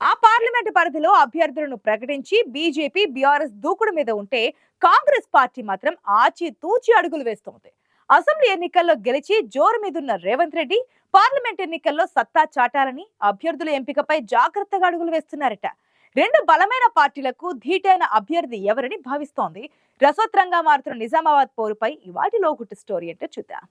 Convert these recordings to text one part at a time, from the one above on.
ఆ పార్లమెంటు పరిధిలో అభ్యర్థులను ప్రకటించి బీజేపీ బీఆర్ఎస్ దూకుడు మీద ఉంటే కాంగ్రెస్ పార్టీ మాత్రం ఆచితూచి అడుగులు వేస్తోంది. అసెంబ్లీ ఎన్నికల్లో గెలిచి జోరు మీదున్న రేవంత్ రెడ్డి పార్లమెంట్ ఎన్నికల్లో సత్తా చాటాలని అభ్యర్థుల ఎంపికపై జాగ్రత్తగా అడుగులు వేస్తున్నారట. రెండు బలమైన పార్టీలకు ధీటైన అభ్యర్థి ఎవరని భావిస్తోంది. రసోత్రంగా మారుతున్న నిజామాబాద్ పోరుపై ఇవాటి లోకుటి స్టోరీ అంటే చూద్దాం.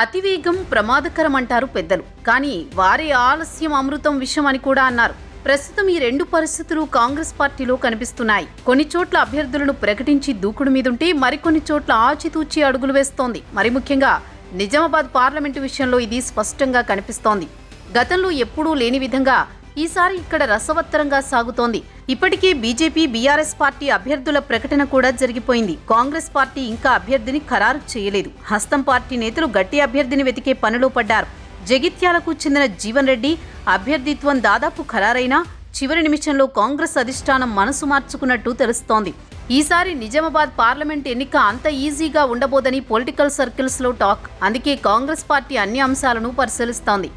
అతివేగం ప్రమాదకరం అంటారు పెద్దలు. కానీ వారి ఆలస్యం అమృతం విషయం అని కూడా అన్నారు. ప్రస్తుతం ఈ రెండు పరిస్థితులు కాంగ్రెస్ పార్టీలో కనిపిస్తున్నాయి. కొన్ని చోట్ల అభ్యర్థులను ప్రకటించి దూకుడు మీదుంటే మరికొన్ని చోట్ల ఆచితూచి అడుగులు వేస్తోంది. మరి ముఖ్యంగా నిజామాబాద్ పార్లమెంటు విషయంలో ఇది స్పష్టంగా కనిపిస్తోంది. గతంలో ఎప్పుడూ లేని విధంగా ఈసారి ఇక్కడ రసవత్తరంగా సాగుతోంది. ఇప్పటికే బీజేపీ బీఆర్ఎస్ పార్టీ అభ్యర్థుల ప్రకటన కూడా జరిగిపోయింది. కాంగ్రెస్ పార్టీ ఇంకా అభ్యర్థిని ఖరారు చేయలేదు. హస్తం పార్టీ నేతలు గట్టి అభ్యర్థిని వెతికే పనిలో పడ్డారు. జగిత్యాలకు చెందిన జీవన్ రెడ్డి అభ్యర్థిత్వం దాదాపు ఖరారైనా చివరి నిమిషంలో కాంగ్రెస్ అధిష్టానం మనసు మార్చుకున్నట్టు తెలుస్తోంది. ఈసారి నిజామాబాద్ పార్లమెంట్ ఎన్నిక అంత ఈజీగా ఉండబోదని పొలిటికల్ సర్కిల్స్లో టాక్. అందుకే కాంగ్రెస్ పార్టీ అన్ని అంశాలను పరిశీలిస్తోంది.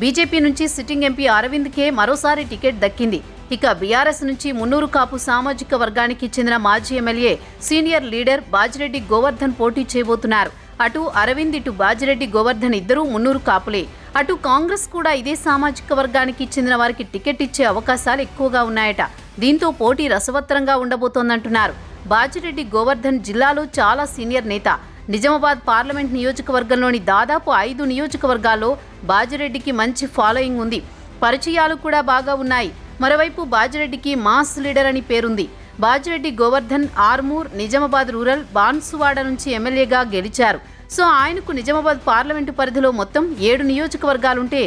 బీజేపీ నుంచి సిట్టింగ్ ఎంపీ అరవింద్కే మరోసారి టికెట్ దక్కింది. ఇక బీఆర్ఎస్ నుంచి మున్నూరు కాపు సామాజిక వర్గానికి చెందిన మాజీ MLA senior leader Bajireddy Govardhan పోటీ చేయబోతున్నారు. అటు అరవింద్ ఇటు బాజిరెడ్డి గోవర్ధన్ ఇద్దరూ మున్నూరు కాపులే. అటు కాంగ్రెస్ కూడా ఇదే సామాజిక వర్గానికి చెందిన వారికి టికెట్ ఇచ్చే అవకాశాలు ఎక్కువగా ఉన్నాయట. దీంతో పోటీ రసవత్తరంగా ఉండబోతోందంటున్నారు. బాజిరెడ్డి గోవర్ధన్ జిల్లాలో చాలా సీనియర్ నేత. నిజామాబాద్ పార్లమెంట్ నియోజకవర్గంలోని దాదాపు ఐదు నియోజకవర్గాల్లో బాజిరెడ్డికి మంచి ఫాలోయింగ్ ఉంది. పరిచయాలు కూడా బాగా ఉన్నాయి. మరోవైపు బాజిరెడ్డికి మాస్ లీడర్ అని పేరుంది. బాజిరెడ్డి గోవర్ధన్ ఆర్మూర్ నిజామాబాద్ రూరల్ బాన్సువాడ నుంచి ఎమ్మెల్యేగా గెలిచారు. సో ఆయనకు నిజామాబాద్ పార్లమెంటు పరిధిలో మొత్తం ఏడు నియోజకవర్గాలుంటే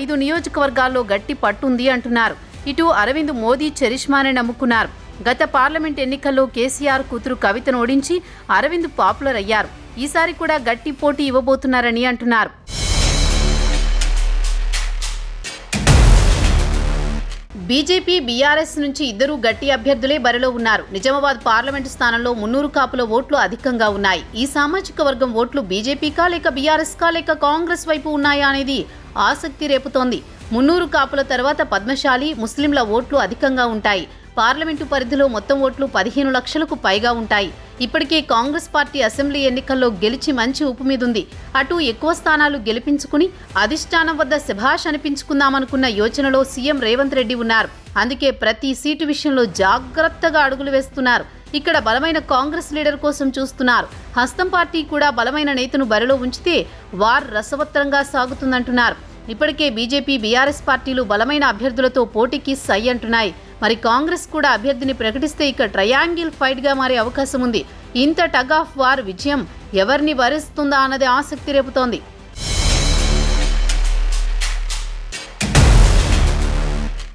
ఐదు నియోజకవర్గాల్లో గట్టి పట్టుంది అంటున్నారు. ఇటు అరవింద్ మోదీ చరిష్మానే నమ్ముకున్నారు. గత పార్లమెంట్ ఎన్నికల్లో కేసీఆర్ కూతురు కవితను ఓడించి అరవింద్ పాపులర్ అయ్యారు. ఈసారి కూడా గట్టి పోటీ ఇవ్వబోతున్నారని అంటున్నారు. బీజేపీ బీఆర్ఎస్ నుంచి ఇద్దరు గట్టి అభ్యర్థులే బరిలో ఉన్నారు. నిజామాబాద్ పార్లమెంటు స్థానంలో మున్నూరు కాపుల ఓట్లు అధికంగా ఉన్నాయి. ఈ సామాజిక వర్గం ఓట్లు బీజేపీకా లేక బీఆర్ఎస్కా లేక కాంగ్రెస్ వైపు ఉన్నాయా అనేది ఆసక్తి రేపుతోంది. మున్నూరు కాపుల తర్వాత పద్మశాలి ముస్లింల ఓట్లు అధికంగా ఉంటాయి. పార్లమెంటు పరిధిలో మొత్తం ఓట్లు పదిహేను లక్షలకు పైగా ఉంటాయి. ఇప్పటికే కాంగ్రెస్ పార్టీ అసెంబ్లీ ఎన్నికల్లో గెలిచి మంచి ఊపు మీదుంది. అటు ఎక్కువ స్థానాలు గెలిపించుకుని అధిష్టానం వద్ద శభాష్ అనిపించుకుందామనుకున్న యోచనలో సీఎం రేవంత్ రెడ్డి ఉన్నారు. అందుకే ప్రతి సీటు విషయంలో జాగ్రత్తగా అడుగులు వేస్తున్నారు. ఇక్కడ బలమైన కాంగ్రెస్ లీడర్ కోసం చూస్తున్నారు. హస్తం పార్టీ కూడా బలమైన నేతను బరిలో ఉంచితే వార్ రసవత్తరంగా సాగుతుందంటున్నారు. ఇప్పటికే బీజేపీ బీఆర్ఎస్ పార్టీలు బలమైన అభ్యర్థులతో పోటీకి సై అంటున్నాయి. మరి కాంగ్రెస్ కూడా అభ్యర్థిని ప్రకటిస్తే ఇక ట్రయాంగిల్ ఫైట్గా మారే అవకాశం ఉంది. ఇంత టగ్ ఆఫ్ వార్ విజయం ఎవరిని వరిస్తుందా అన్నది ఆసక్తి రేపుతోంది.